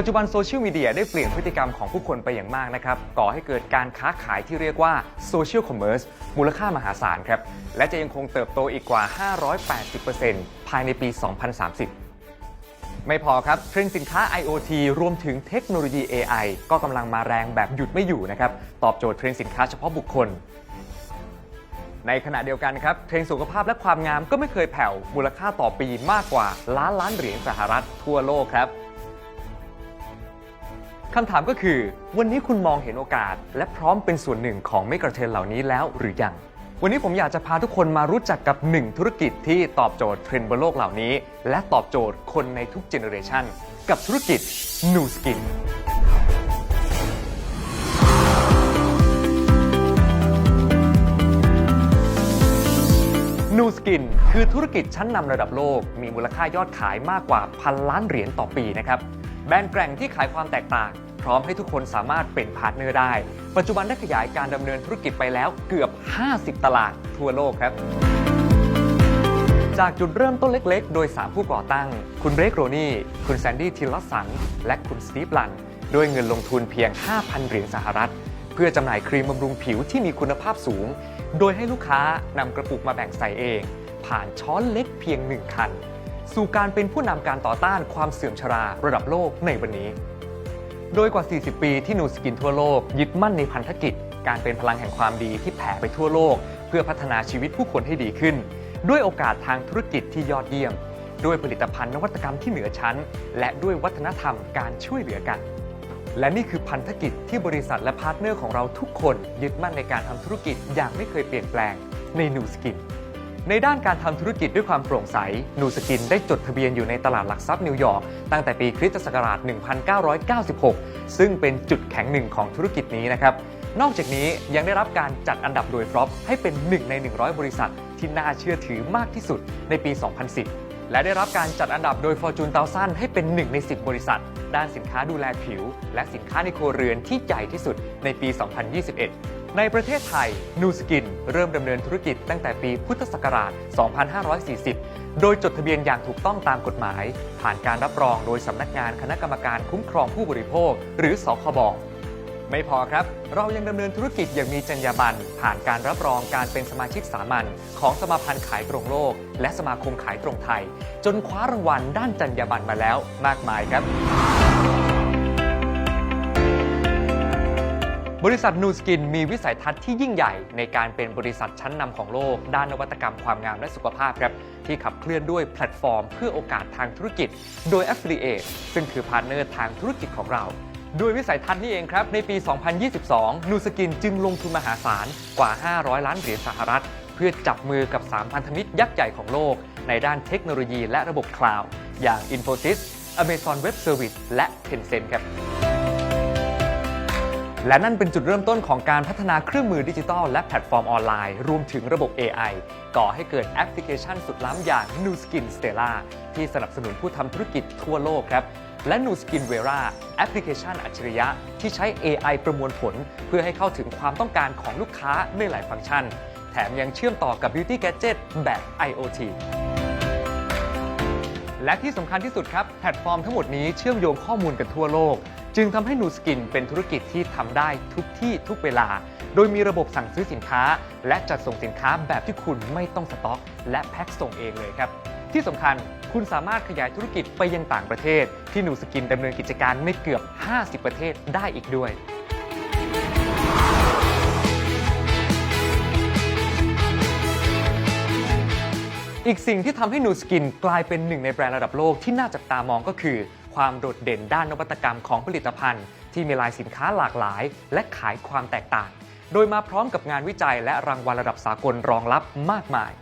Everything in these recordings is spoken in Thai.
ปัจจุบันโซเชียลมีเดียได้เปลี่ยนพฤติกรรมของผู้คนไปอย่างมากนะครับ ก่อให้เกิดการค้าขายที่เรียกว่าโซเชียลคอมเมอร์สมูลค่ามหาศาลครับ และจะยังคงเติบโตอีกกว่า 580%ภายในปี 2030ไม่พอครับ เทรนด์สินค้า IoT รวมถึงเทคโนโลยี AI ก็กำลังมาแรงแบบหยุดไม่อยู่นะครับ ตอบโจทย์เทรนด์สินค้าเฉพาะบุคคล ในขณะเดียวกันครับ เทรนด์สุขภาพและความงามก็ไม่เคยแผ่ว มูลค่าต่อปีมากกว่าล้านล้านเหรียญสหรัฐทั่วโลกครับ คำถามก็คือ วันนี้คุณมองเห็นโอกาส และพร้อมเป็นส่วนหนึ่งของเมกะเทรนเหล่านี้แล้วหรือยัง วันนี้ผมอยากจะพาทุกคนมารู้จักกับหนึ่งธุรกิจที่ตอบโจทย์เทรนด์บนโลกเหล่านี้ และตอบโจทย์คนในทุกเจเนอเรชันกับธุรกิจ New Skin นูสกินคือธุรกิจชั้นนำระดับโลก มีมูลค่ายอดขายมากกว่าพันล้านเหรียญต่อปีนะครับ แบรนด์แกร่งที่ขายความแตกต่าง พร้อมให้ทุกคนสามารถเป็นพาร์ทเนอร์ได้ ปัจจุบันได้ขยายการดำเนินธุรกิจไปแล้วเกือบ 50 ตลาดทั่วโลกครับ จากจุดเริ่มต้นเล็กๆ โดย 3 ผู้ก่อตั้ง คุณเบรกโรนี่ คุณแซนดี้ทิลลัสสัน และคุณสตีฟลัน ด้วยเงินลงทุนเพียง 5,000 เหรียญสหรัฐ เพื่อจำหน่ายครีมบำรุงผิวที่มีคุณภาพสูง โดยให้ลูกค้านำกระปุกมาแบ่งใส่เอง ผ่านช้อนเล็กเพียงหนึ่งคัน สู่การเป็นผู้นำการต่อต้านความเสื่อมชราระดับโลกในวันนี้ โดยกว่า 40 ปีที่นูสกินทั่วโลก ยึดมั่นในพันธกิจ การเป็นพลังแห่งความดีที่แผ่ไปทั่วโลก เพื่อพัฒนาชีวิตผู้คนให้ดีขึ้น ด้วยโอกาสทางธุรกิจที่ยอดเยี่ยม ด้วยผลิตภัณฑ์นวัตกรรมที่เหนือชั้น และด้วยวัฒนธรรมการช่วยเหลือกัน และนี่คือพันธกิจที่บริษัทและพาร์ทเนอร์ของเราทุกคน ยึดมั่นในการทำธุรกิจอย่างไม่เคยเปลี่ยนแปลงในนูสกิน ในด้านการทำธุรกิจด้วยความโปร่งใส นูสกินได้จดทะเบียนอยู่ในตลาดหลักทรัพย์นิวยอร์กตั้งแต่ปีคริสตศักราช 1996 ซึ่งเป็นจุดแข็งหนึ่งของธุรกิจนี้นะครับ นอกจากนี้ยังได้รับการจัดอันดับโดยฟรอปให้เป็น 1 ใน 100 บริษัท ที่น่าเชื่อถือมากที่สุดในปี 2010 และได้รับการจัดอันดับโดย Fortune 1000ให้เป็น 1 ใน 10 บริษัท ด้านสินค้าดูแลผิว และสินค้าในครัวเรือนที่ใหญ่ที่สุดในปี 2021 ในประเทศไทยนูสกินเริ่มดำเนินธุรกิจตั้งแต่ปีพุทธศักราช 2540 โดยจดทะเบียนอย่างถูกต้องตามกฎหมาย ผ่านการรับรองโดยสำนักงานคณะกรรมการคุ้มครองผู้บริโภค หรือสคบไม่พอครับ เรายังดำเนินธุรกิจอย่างมีจรรยาบรรณผ่านการรับรองการเป็นสมาชิกสามัญของสมาพันธ์ขายตรงโลก และสมาคมขายตรงไทย จนคว้ารางวัลด้านจรรยาบรรณมาแล้วมากมายครับ บริษัทนูสกินมีวิสัยทัศน์ที่ยิ่งใหญ่ในการเป็นบริษัทชั้นนำของโลก ด้านนวัตกรรมความงามและสุขภาพครับที่ขับเคลื่อนด้วยแพลตฟอร์ม เพื่อโอกาสทางธุรกิจ โดย Affiliate ซึ่งคือพาร์ทเนอร์ทางธุรกิจของเราด้วยวิสัยทัศน์นี้เองครับ ในปี 2022 นูสกินจึงลงทุนมหาศาลกว่า 500 ล้านเหรียญสหรัฐ เพื่อจับมือกับ 3 พันธมิตรยักษ์ใหญ่ของโลก ในด้านเทคโนโลยีและระบบคลาวด์อย่าง Infosys Amazon Web Service และ Tencent ครับ และนั่นเป็นจุดเริ่มต้นของการพัฒนาเครื่องมือดิจิทัลและแพลตฟอร์มออนไลน์ รวมถึงระบบ AI ก่อให้เกิดแอปพลิเคชันสุดล้ำอย่าง Nu Skin Stella ที่สนับสนุนผู้ทำธุรกิจทั่วโลกครับ และ Nu Skin Vera แอปพลิเคชันอัจฉริยะ ที่ใช้ AI ประมวลผล เพื่อให้เข้าถึงความต้องการของลูกค้าในหลายฟังก์ชัน แถมยังเชื่อมต่อกับ Beauty Gadget แบบ IoT และที่สำคัญที่สุดครับ แพลตฟอร์มทั้งหมดนี้เชื่อมโยงข้อมูลกันทั่วโลก จึงทำให้นูสกินเป็นธุรกิจที่ทำได้ทุกที่ทุกเวลา โดยมีระบบสั่งซื้อสินค้า และจัดส่งสินค้าแบบที่คุณไม่ต้องสต็อก และแพ็คส่งเองเลยครับ ที่สำคัญคุณสามารถขยายธุรกิจไปยังต่างประเทศ ที่นูสกินดำเนินกิจการในเกือบ 50 ประเทศได้อีกด้วย อีกสิ่งที่ทำให้นูสกินกลายเป็นหนึ่งในแบรนด์ระดับโลกที่น่าจับตามองก็คือ ความโดดเด่นด้านนวัตกรรมของผลิตภัณฑ์ ที่มีลายสินค้าหลากหลาย และขายความแตกต่าง โดยมาพร้อมกับงานวิจัยและรางวัลระดับสากลรองรับมากมาย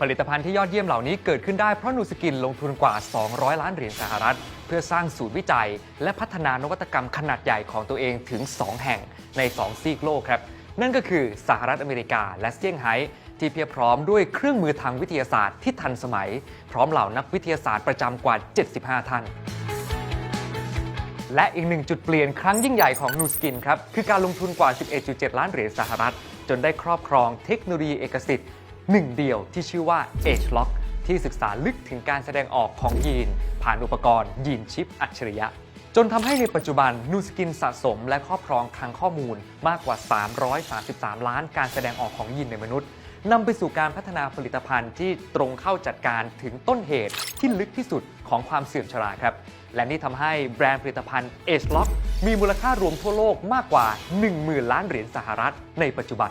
ผลิตภัณฑ์ที่ยอดเยี่ยมเหล่านี้เกิดขึ้นได้เพราะนูสกินลงทุนกว่า 200 ล้านเหรียญสหรัฐ เพื่อสร้างศูนย์วิจัย และพัฒนานวัตกรรมขนาดใหญ่ของตัวเองถึง 2 แห่งใน 2 ซีกโลกครับนั่นก็คือสหรัฐอเมริกาและเซี่ยงไฮ้ที่เพียบพร้อมด้วยเครื่องมือทางวิทยาศาสตร์ที่ทันสมัย พร้อมเหล่านักวิทยาศาสตร์ประจำกว่า 75 ท่าน และอีกหนึ่งจุดเปลี่ยนครั้งยิ่งใหญ่ของนูสกินครับ คือการลงทุนกว่า 11.7 ล้านเหรียญสหรัฐ จนได้ครอบครองเทคโนโลยีเอกสิทธิ์หนึ่งเดียวที่ชื่อว่า Age Lock ที่ศึกษาลึกถึงการแสดงออกของยีน ผ่านอุปกรณ์ยีนชิปอัจฉริยะ จนทำให้ในปัจจุบันนูสกินสะสมและครอบครองคลังข้อมูลมากกว่า 333 ล้านการแสดงออกของยีนในมนุษย์ นำไปสู่การพัฒนาผลิตภัณฑ์ที่ตรงเข้าจัดการถึงต้นเหตุที่ลึกที่สุดของความเสื่อมชราครับ และนี่ทำให้แบรนด์ผลิตภัณฑ์ Age Lock มีมูลค่ารวมทั่วโลกมากกว่า 10,000 ล้านเหรียญสหรัฐในปัจจุบัน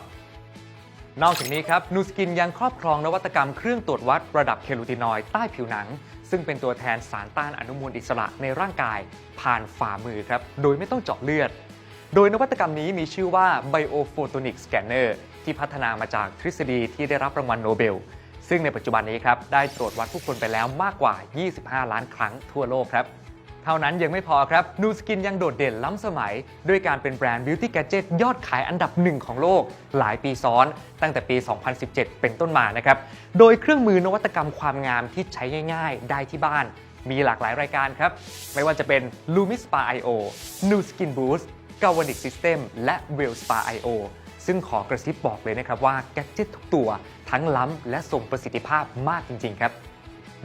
นอกจากนี้ครับนูสกินยังครอบครองนวัตกรรมเครื่องตรวจวัดระดับเคลูตินอยด์ใต้ผิวหนัง ซึ่งเป็นตัวแทนสารต้านอนุมูลอิสระในร่างกาย ผ่านฝ่ามือครับ โดยไม่ต้องเจาะเลือด โดยนวัตกรรมนี้มีชื่อว่า Biophotonic Scanner ที่พัฒนามาจากทฤษฎีที่ได้รับรางวัลโนเบล ซึ่งในปัจจุบันนี้ครับได้ตรวจวัดผู้คนไปแล้วมากกว่า 25 ล้านครั้งทั่วโลกครับเท่านั้นยังไม่พอครับนูสกินยังโดดเด่นล้ำสมัย ด้วยการเป็นแบรนด์บิวตี้แกจ e t ยอดขายอันดับหนึ่งของโลก หลายปีซ้อน ตั้งแต่ปี 2017 เป็นต้นมานะครับ โดยเครื่องมือนวัตกรรมความงามที่ใช้ง่าย ๆ ได้ที่บ้าน มีหลากหลายรายการครับ ไม่ว่าจะเป็น Lumi Spa IO New Skin Boost Galvanic System และ Well Spa IO ซึ่งขอกระซิบบอกเลยนะครับว่าแกจ e t ทุกตัวทั้งล้ำและทรงประสิทธิภาพมากจริง ๆ ครับ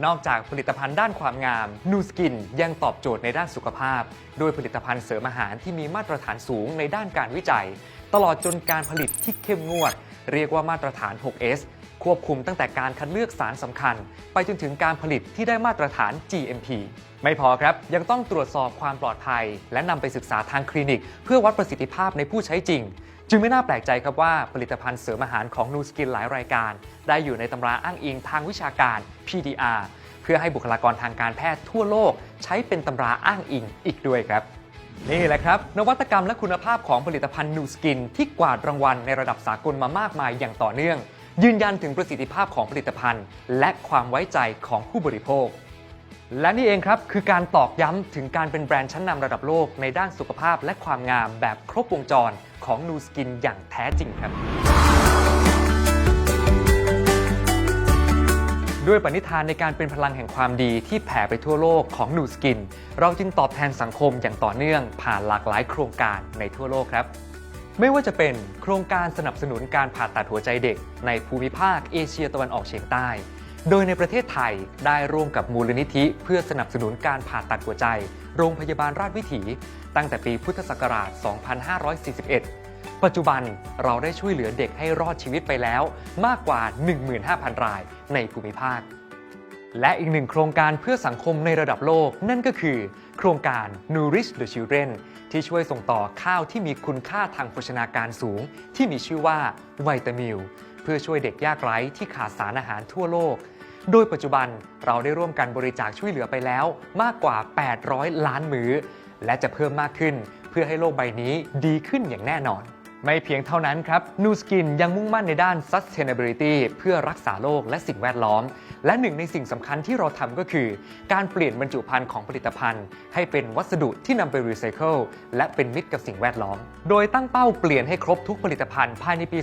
นอกจากผลิตภัณฑ์ด้านความงามนูสกินยังตอบโจทย์ในด้านสุขภาพด้วยผลิตภัณฑ์เสริมอาหารที่มีมาตรฐานสูงในด้านการวิจัย ตลอดจนการผลิตที่เข้มงวด เรียกว่ามาตรฐาน 6S ควบคุมตั้งแต่การคัดเลือกสารสำคัญ ไปจนถึงการผลิตที่ได้มาตรฐาน GMP ไม่พอครับ ยังต้องตรวจสอบความปลอดภัย และนำไปศึกษาทางคลินิก เพื่อวัดประสิทธิภาพในผู้ใช้จริง จึงไม่น่าแปลกใจครับว่าผลิตภัณฑ์เสริมอาหารของนูสกินหลายรายการ ได้อยู่ในตำราอ้างอิงทางวิชาการ PDR เพื่อให้บุคลากรทางการแพทย์ทั่วโลก ใช้เป็นตำราอ้างอิงอีกด้วยครับนี่แหละครับ นวัตกรรมและคุณภาพของผลิตภัณฑ์นูสกินที่กวาดรางวัลในระดับสากลมามากมายอย่างต่อเนื่อง ยืนยันถึงประสิทธิภาพของผลิตภัณฑ์ และความไว้ใจของผู้บริโภค และนี่เองครับคือการตอกย้ำถึงการเป็นแบรนด์ชั้นนำระดับโลกในด้านสุขภาพและความงามแบบครบวงจรของนูสกินอย่างแท้จริงครับ ด้วยปณิธานในการเป็นพลังแห่งความดีที่แผ่ไปทั่วโลกของนูสกิน เราจึงตอบแทนสังคมอย่างต่อเนื่องผ่านหลากหลายโครงการในทั่วโลกครับ ไม่ว่าจะเป็นโครงการสนับสนุนการผ่าตัดหัวใจเด็ก ในภูมิภาคเอเชียตะวันออกเฉียงใต้ โดยในประเทศไทยได้ร่วมกับมูลนิธิ เพื่อสนับสนุนการผ่าตัดหัวใจ โรงพยาบาลราชวิถี ตั้งแต่ปีพุทธศักราช 2541 ปัจจุบันเราได้ช่วยเหลือเด็กให้รอดชีวิตไปแล้วมากกว่า 15,000 รายในภูมิภาค และอีกหนึ่งโครงการเพื่อสังคมในระดับโลก นั่นก็คือ โครงการ Nourish the Children ที่ช่วยส่งต่อข้าวที่มีคุณค่าทางโภชนาการสูง ที่มีชื่อว่าไวตามิลเพื่อช่วยเด็กยากไร้ที่ขาดสารอาหารทั่วโลก โดยปัจจุบันเราได้ร่วมกันบริจาคช่วยเหลือไปแล้วมากกว่า 800 ล้านมื้อ และจะเพิ่มมากขึ้น เพื่อให้โลกใบนี้ดีขึ้นอย่างแน่นอน ไม่เพียงเท่านั้นครับนูสกินยังมุ่งมั่นในด้าน sustainability เพื่อรักษาโลกและสิ่งแวดล้อม และหนึ่งในสิ่งสำคัญที่เราทำก็คือ การเปลี่ยนบรรจุภัณฑ์ของผลิตภัณฑ์ ให้เป็นวัสดุที่นำไปรีไซเคิลและเป็นมิตรกับสิ่งแวดล้อม โดยตั้งเป้าเปลี่ยนให้ครบทุกผลิตภัณฑ์ภายในปี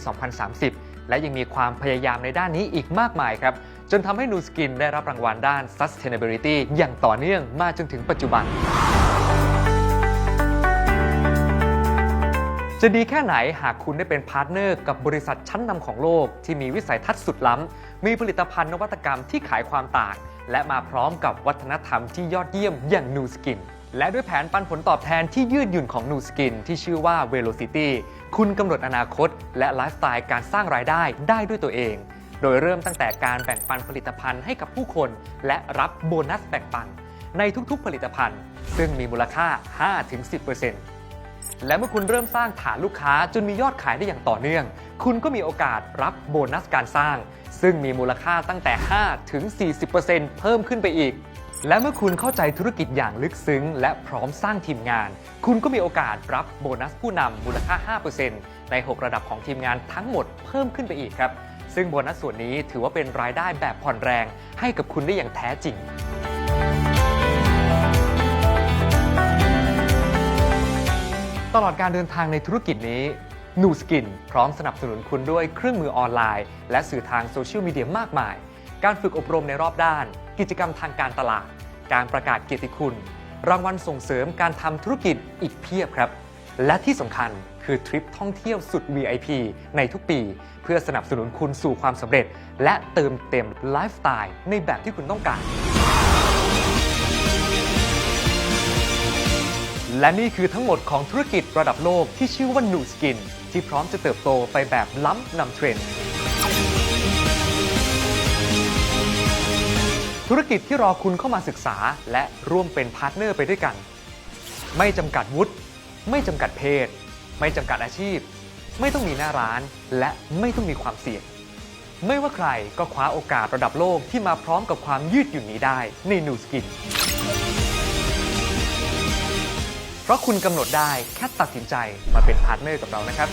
2030 และยังมีความพยายามในด้านนี้อีกมากมายครับ จนทำให้นูสกินได้รับรางวัลด้าน sustainability อย่างต่อเนื่องมาจนถึงปัจจุบัน จะดีแค่ไหนหากคุณได้เป็นพาร์ทเนอร์กับบริษัทชั้นนำของโลก ที่มีวิสัยทัศน์สุดล้ำ มีผลิตภัณฑ์นวัตกรรมที่ขายความต่าง และมาพร้อมกับวัฒนธรรมที่ยอดเยี่ยมอย่างนูสกินและด้วยแผนปันผลตอบแทนที่ยืดหยุ่นของนูสกินที่ชื่อว่า Velocity คุณกำหนดอนาคต และไลฟ์สไตล์การสร้างรายได้ได้ด้วยตัวเอง โดยเริ่มตั้งแต่การแบ่งปันผลิตภัณฑ์ให้กับผู้คน และรับโบนัสแบ่งปัน ในทุกๆผลิตภัณฑ์ ซึ่งมีมูลค่า 5-10% และเมื่อคุณเริ่มสร้างฐานลูกค้าจนมียอดขายได้อย่างต่อเนื่อง คุณก็มีโอกาสรับโบนัสการสร้าง ซึ่งมีมูลค่าตั้งแต่ 5 ถึง 40%เพิ่มขึ้นไปอีก และเมื่อคุณเข้าใจธุรกิจอย่างลึกซึ้ง และพร้อมสร้างทีมงาน คุณก็มีโอกาสรับโบนัสผู้นำมูลค่า 5%ใน 6 ระดับของทีมงานทั้งหมดเพิ่มขึ้นไปอีกครับ ซึ่งโบนัสส่วนนี้ถือว่าเป็นรายได้แบบผ่อนแรง ให้กับคุณได้อย่างแท้จริง ตลอดการเดินทางในธุรกิจนี้นูสกินพร้อมสนับสนุนคุณด้วยเครื่องมือออนไลน์ และสื่อทางโซเชียลมีเดียมากมาย การฝึกอบรมในรอบด้าน กิจกรรมทางการตลาด การประกาศเกียรติคุณ รางวัลส่งเสริมการทำธุรกิจอีกเพียบครับ และที่สำคัญคือทริปท่องเที่ยวสุด VIP ในทุกปี เพื่อสนับสนุนคุณสู่ความสำเร็จ และเติมเต็มไลฟ์สไตล์ในแบบที่คุณต้องการ และนี่คือทั้งหมดของธุรกิจระดับโลกที่ชื่อว่า New Skin ที่พร้อมจะเติบโตไปแบบล้ำนำเทรนด์ธุรกิจที่รอคุณเข้ามาศึกษา และร่วมเป็นพาร์ทเนอร์ไปด้วยกัน ไม่จำกัดวุฒิไม่จำกัดเพศ ไม่จำกัดอาชีพ ไม่ต้องมีหน้าร้าน และไม่ต้องมีความเสี่ยง ไม่ว่าใครก็คว้าโอกาสระดับโลกที่มาพร้อมกับความยืดหยุ่นนี้ได้ใน New Skin เพราะคุณกำหนดได้แค่ตัดสินใจมาเป็นพาร์ทเนอร์กับเรานะครับ